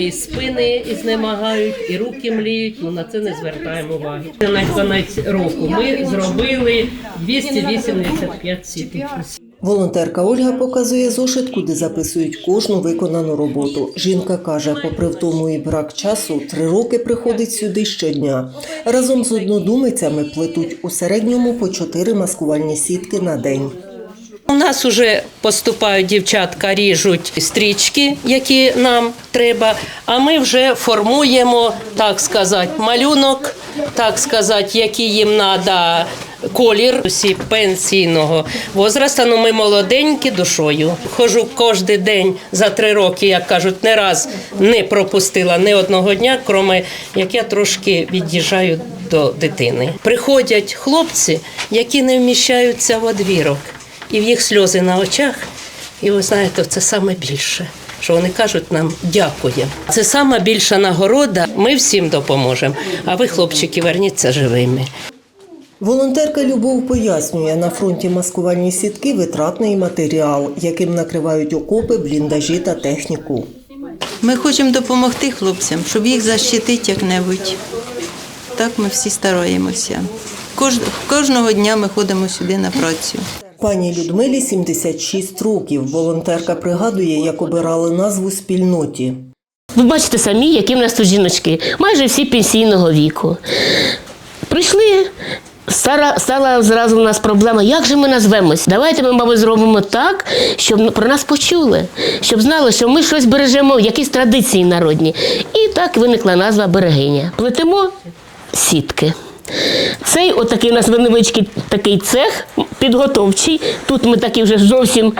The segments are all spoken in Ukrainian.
І спини знемагають, і руки мліють, ну на це не звертаємо уваги. На кінець року ми зробили 285 сіток. Волонтерка Ольга показує зошит, куди записують кожну виконану роботу. Жінка каже, попри втому і брак часу, три роки приходить сюди щодня. Разом з однодумицями плетуть у середньому по чотири маскувальні сітки на день. Нас вже поступають дівчатка, ріжуть стрічки, які нам треба. А ми вже формуємо, так сказати, малюнок, так сказати, який їм треба. Колір усі пенсійного возрасту, ну ми молоденькі душою. Хожу кожен день за три роки, як кажуть, не раз не пропустила ні одного дня, крім як я трошки від'їжджаю до дитини. Приходять хлопці, які не вміщаються в одвірок і в їх сльози на очах. І ви знаєте, це саме більше, що вони кажуть нам дякуємо. Це сама більша нагорода. Ми всім допоможемо. А ви, хлопчики, верніться живими. Волонтерка Любов пояснює, на фронті маскувальні сітки витратний матеріал, яким накривають окопи, бліндажі та техніку. Ми хочемо допомогти хлопцям, щоб їх защитити як-небудь. Так ми всі стараємося. Кож- Кожного дня ми ходимо сюди на працю. Пані Людмилі 76 років. Волонтерка пригадує, як обирали назву спільноті. Ви бачите самі, які в нас тут жіночки, майже всі пенсійного віку. Прийшли, стала, стала зразу у нас проблема, як же ми назвемось? Давайте ми, мабуть, зробимо так, щоб про нас почули, щоб знали, що ми щось бережемо, якісь традиції народні. І так виникла назва берегиня. Плетемо сітки. Цей отакий у нас невеличкий такий цех підготовчий. Тут ми такі вже зовсім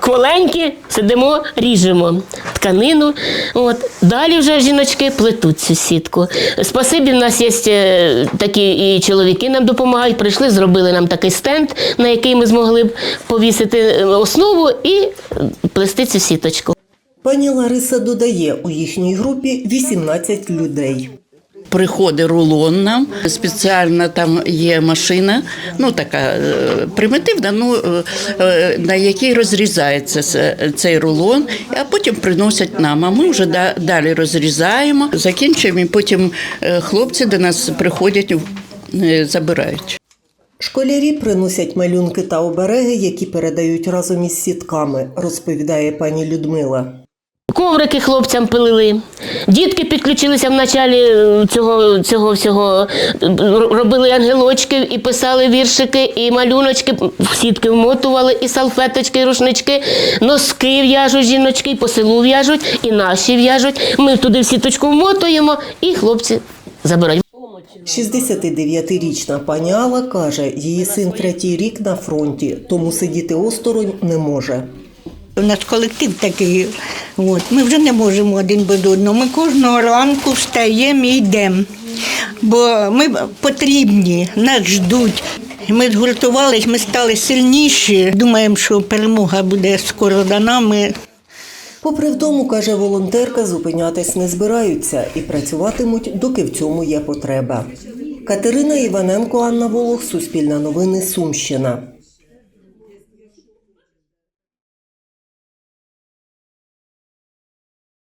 кволенькі, сидимо, ріжемо тканину. От. Далі вже жіночки плетуть цю сітку. Спасибі, в нас є е, такі і чоловіки нам допомагають. Прийшли, зробили нам такий стенд, на який ми змогли б повісити е, основу і плести цю сіточку. Пані Лариса додає, у їхній групі 18 людей. Приходить рулон нам, спеціальна там є машина, ну така е, примітивна, ну е, е, на якій розрізається цей рулон, а потім приносять нам. А ми вже далі розрізаємо, закінчуємо, і потім хлопці до нас приходять, забирають. Школярі приносять малюнки та обереги, які передають разом із сітками, розповідає пані Людмила. Коврики хлопцям пилили. Дітки підключилися в началі е, цього, цього всього, робили ангелочки і писали віршики, і малюночки, сітки вмотували, і салфеточки, і рушнички, носки в'яжуть жіночки, і по селу в'яжуть, і наші в'яжуть. Ми туди в сіточку вмотуємо, і хлопці забирають. 69-річна пані Алла каже, її син третій рік на фронті, тому сидіти осторонь не може. У нас колектив такий. От. Ми вже не можемо один без одного. Ми кожного ранку встаємо і йдемо. Бо ми потрібні, нас ждуть. Ми згуртувались, ми стали сильніші. Думаємо, що перемога буде скоро дана. Ми Попри вдому, каже волонтерка, зупинятись не збираються і працюватимуть, доки в цьому є потреба. Катерина Іваненко, Анна Волох, Суспільне новини, Сумщина.